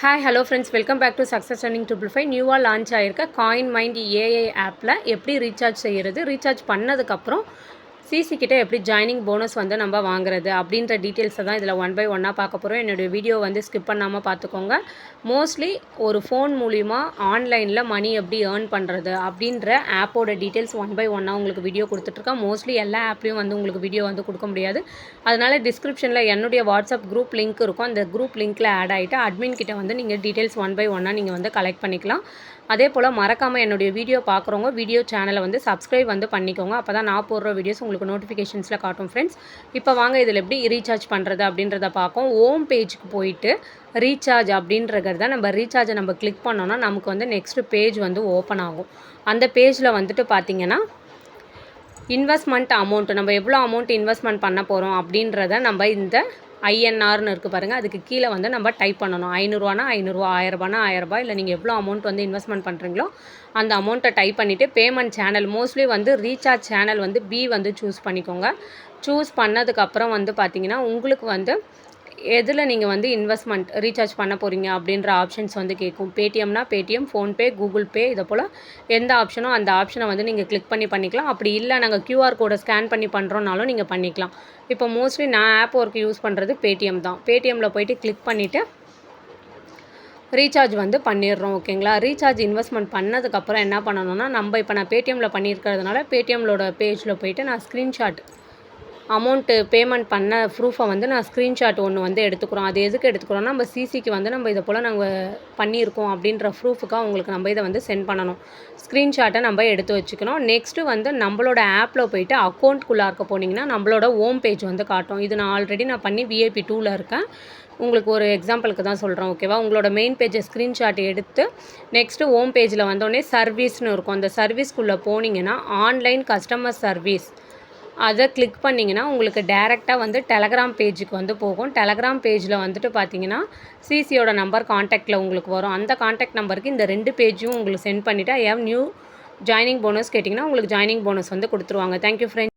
Hi hello friends welcome back to success running triple five நியூவாக launch ஆகிருக்க coin mind AI ஆப்பில் எப்படி recharge செய்கிறது ரீசார்ஜ் பண்ணதுக்கப்புறம் சிசி கிட்ட எப்படி ஜாயினிங் போனஸ் வந்து நம்ம வாங்குறது அப்படின்ற டீட்டெயில்ஸை தான் இதில் ஒன் பை ஒன்னாக பார்க்க போகிறோம் என்னுடைய வீடியோ வந்து ஸ்கிப் பண்ணாமல் பார்த்துக்கோங்க. மோஸ்ட்லி ஒரு ஃபோன் மூலிமா ஆன்லைனில் மணி எப்படி ஏர்ன் பண்ணுறது அப்படின்ற ஆப்போட டீட்டெயில்ஸ் ஒன் பை ஒன்னாக உங்களுக்கு வீடியோ கொடுத்துட்ருக்கேன். மோஸ்ட்லி எல்லா ஆப்லேயும் வந்து உங்களுக்கு வீடியோ வந்து கொடுக்க முடியாது. அதனால் டிஸ்கிரிப்ஷனில் என்னுடைய வாட்ஸ்அப் குரூப் லிங்க் இருக்கும். அந்த குரூப் லிங்க்கில் ஆட் ஆகிட்டு அட்மின் கிட்ட வந்து நீங்கள் டீட்டெயில்ஸ் ஒன் பை ஒன்னாக நீங்கள் வந்து கலெக்ட் பண்ணிக்கலாம். அதே போல் மறக்காமல் என்னுடைய வீடியோ பார்க்குறவங்க வீடியோ சேனலை வந்து சப்ஸ்கிரைப் வந்து பண்ணிக்கோங்க. அப்போ தான் நான் போடுற வீடியோஸ் உங்களுக்கு நோட்டிஃபிகேஷன்ஸில் காட்டும் ஃப்ரெண்ட்ஸ் இப்போ வாங்க இதில் எப்படி ரீசார்ஜ் பண்ணுறது அப்படின்றத பார்க்கும் ஓம் பேஜுக்கு போயிட்டு ரீசார்ஜ் அப்படின்றத நம்ம ரீசார்ஜை நம்ம கிளிக் பண்ணோன்னா நமக்கு வந்து நெக்ஸ்ட்டு பேஜ் வந்து ஓப்பன் ஆகும். அந்த பேஜில் வந்துட்டு பார்த்தீங்கன்னா இன்வெஸ்ட்மெண்ட் அமௌண்ட் நம்ம எவ்வளோ அமௌண்ட் இன்வெஸ்ட்மெண்ட் பண்ண போகிறோம் அப்படின்றத நம்ம இந்த ஐஎன்ஆர்னு இருக்குது பாருங்கள் அதுக்கு கீழே வந்து நம்ம டைப் பண்ணணும். ஐநூறுரூவானா ஐநூறுரூவா ஆயிரரூபானா ஆயிரரூபா இல்லை நீங்கள் எவ்வளோ அமௌண்ட் வந்து இன்வெஸ்ட்மெண்ட் பண்ணுறீங்களோ அந்த அமௌண்ட்டை டைப் பண்ணிவிட்டு பேமெண்ட் சேனல் மோஸ்ட்லி வந்து ரீசார்ஜ் சேனல் வந்து பி வந்து சூஸ் பண்ணிக்கோங்க. சூஸ் பண்ணதுக்கப்புறம் வந்து பார்த்தீங்கன்னா உங்களுக்கு வந்து எதில் நீங்கள் வந்து இன்வெஸ்ட்மெண்ட் ரீசார்ஜ் பண்ண போகிறீங்க அப்படின்ற ஆப்ஷன்ஸ் வந்து கேட்கும் பேடிஎம்னா பேடிஎம் ஃபோன்பே கூகுள் பே இதை போல் எந்த ஆப்ஷனோ அந்த ஆப்ஷனை வந்து நீங்கள் கிளிக் பண்ணி பண்ணிக்கலாம். அப்படி இல்லை நாங்கள் க்யூஆர் கோடை ஸ்கேன் பண்ணி பண்ணுறோனாலும் நீங்கள் பண்ணிக்கலாம். இப்போ மோஸ்ட்லி நான் ஆப் ஒர்க் யூஸ் பண்ணுறது பேடிஎம் தான். பேடிஎம்மில் போயிட்டு கிளிக் பண்ணிவிட்டு ரீசார்ஜ் வந்து பண்ணிடுறோம் ஓகேங்களா ரீசார்ஜ் இன்வெஸ்ட்மெண்ட் பண்ணதுக்கப்புறம் என்ன பண்ணணும்னா நம்ம இப்போ நான் பேடிஎம்மில் பண்ணியிருக்கிறதுனால பேடிஎம்லோட பேஜில் போயிட்டு நான் ஸ்க்ரீன்ஷாட் அமௌண்ட்டு பேமெண்ட் பண்ண ப்ரூஃபை வந்து நான் ஸ்க்ரீன்ஷாட் ஒன்று வந்து எடுத்துக்கிறோம். அது எதுக்கு எடுத்துக்கிறோம்னா நம்ம சிசிக்கு வந்து நம்ம இதை போல் நாங்கள் பண்ணியிருக்கோம் அப்படின்ற ப்ரூஃபுக்காக உங்களுக்கு நம்ம இதை வந்து சென்ட் பண்ணணும். ஸ்க்ரீன்ஷாட்டை நம்ம எடுத்து வச்சுக்கணும். நெக்ஸ்ட்டு வந்து நம்மளோட ஆப்பில் போயிட்டு அக்கௌண்ட்குள்ளார்க்க போனீங்கன்னா நம்மளோட ஹோம் பேஜ் வந்து காட்டும். இது நான் ஆல்ரெடி நான் பண்ணி விஐபி டூவில் இருக்கேன். உங்களுக்கு ஒரு எக்ஸாம்பிளுக்கு தான் சொல்கிறேன் ஓகேவா உங்களோட மெயின் பேஜை ஸ்க்ரீன்ஷாட் எடுத்து நெக்ஸ்ட்டு ஹோம் பேஜில் வந்தோடனே சர்வீஸ்னு இருக்கும். அந்த சர்வீஸ்க்குள்ளே போனீங்கன்னா ஆன்லைன் கஸ்டமர் சர்வீஸ் அதை கிளிக் பண்ணிங்கன்னா உங்களுக்கு டேரெக்டாக வந்து டெலகிராம் பேஜுக்கு வந்து போகும். டெலகிராம் பேஜில் வந்துட்டு பார்த்தீங்கன்னா சிசியோட நம்பர் காண்டாக்டில் உங்களுக்கு வரும். அந்த காண்டாக்ட் நம்பருக்கு இந்த ரெண்டு பேஜும் உங்களுக்கு சென்ட் பண்ணிவிட்டு I have new joining bonus கேட்டிங்கன்னா உங்களுக்கு ஜாயினிங் போனஸ் வந்து கொடுத்துருவாங்க. Thank you friends